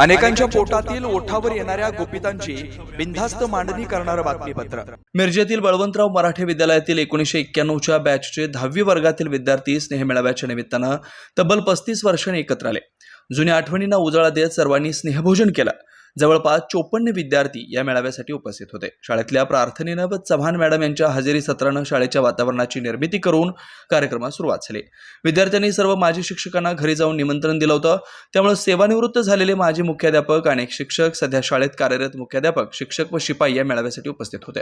अनेकांच्या पोटातील ओठावर येणाऱ्या गोपितांची बिनधास्त मांडणी करणारं बातमीपत्र. मिरजेतील बळवंतराव मराठे विद्यालयातील एकोणीसशे एक्क्याण्णवच्या बॅचचे दहावी वर्गातील विद्यार्थी स्नेहमेळाव्याच्या निमित्तानं तब्बल पस्तीस वर्षांनी एकत्र आले. जुन्या आठवणींना उजाळा देत सर्वांनी स्नेहभोजन केलं. जवळपास चोपन्न विद्यार्थी या मेळाव्यासाठी उपस्थित होते. शाळेतल्या प्रार्थनेनं व चव्हाण मॅडम यांच्या हजेरी सत्रानं शाळेच्या वातावरणाची निर्मिती करून कार्यक्रमास सुरुवात झाली. विद्यार्थ्यांनी सर्व माजी शिक्षकांना घरी जाऊन निमंत्रण दिलं होतं. त्यामुळे सेवानिवृत्त झालेले माजी मुख्याध्यापक अनेक शिक्षक सध्या शाळेत कार्यरत मुख्याध्यापक शिक्षक व शिपाई या मेळाव्यासाठी उपस्थित होते.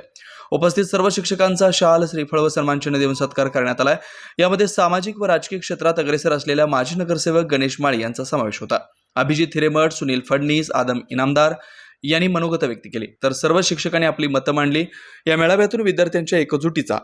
उपस्थित सर्व शिक्षकांचा शाल श्रीफळ व सन्मानचिन्ह देऊन सत्कार करण्यात आलाय. यामध्ये सामाजिक व राजकीय क्षेत्रात अग्रेसर असलेल्या माजी नगरसेवक गणेश माळी यांचा समावेश होता. अभिजित हिरेमठ सुनील फडणीस आदम इनामदार यांनी मनोगत व्यक्त केली. तर सर्व शिक्षकांनी आपली मतं मांडली. या मेळाव्यातून विद्यार्थ्यांच्या एकजुटीचा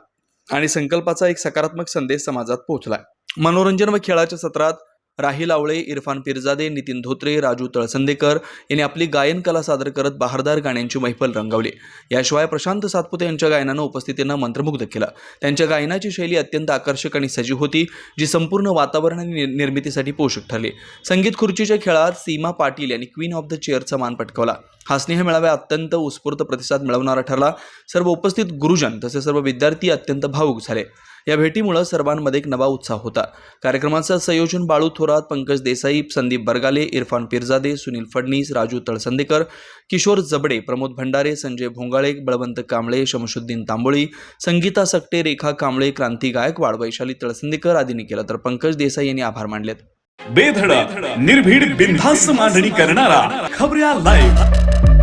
आणि संकल्पाचा एक सकारात्मक संदेश समाजात पोहोचला मनोरंजन व खेळाच्या सत्रात राही आवळे इरफान पिरजादे नितीन धोत्रे राजू तळसंदेकर यांनी आपली गायन कला सादर करत बहारदार गाण्यांची मैफल रंगवली. याशिवाय प्रशांत सातपुते यांच्या गायनानं उपस्थितींना मंत्रमुग्ध केलं. त्यांच्या गायनाची शैली अत्यंत आकर्षक आणि सजीव होती जी संपूर्ण वातावरण आणि नि- निर्मितीसाठी पोषक ठरली. संगीत खुर्चीच्या खेळात सीमा पाटील यांनी क्वीन ऑफ द चेअरचा मान पटकावला. हा स्नेह मेळावा अत्यंत उत्स्फूर्त प्रतिसाद मिळवणारा ठरला. सर्व उपस्थित गुरुजन तसे सर्व विद्यार्थी अत्यंत भावुक झाले. या भेटीमुळे सर्वांमध्ये एक नवा उत्साह होता. कार्यक्रमाचं संयोजन बाळू थोरात पंकज देसाई संदीप बरगाले इरफान पिरजादे सुनील फडणीस राजू तळसंदेकर किशोर जबडे प्रमोद भंडारे संजय भोंगाळे बळवंत कांबळे शमशुद्दीन तांबोळी संगीता सकटे रेखा कांबळे क्रांती गायकवाड वैशाली तळसंदेकर आदींनी केलं तर पंकज देसाई यांनी आभार मानलेत. बेधडक निर्भीड बिनधास्त मांडणी करणारा खबऱ्या लाईव्ह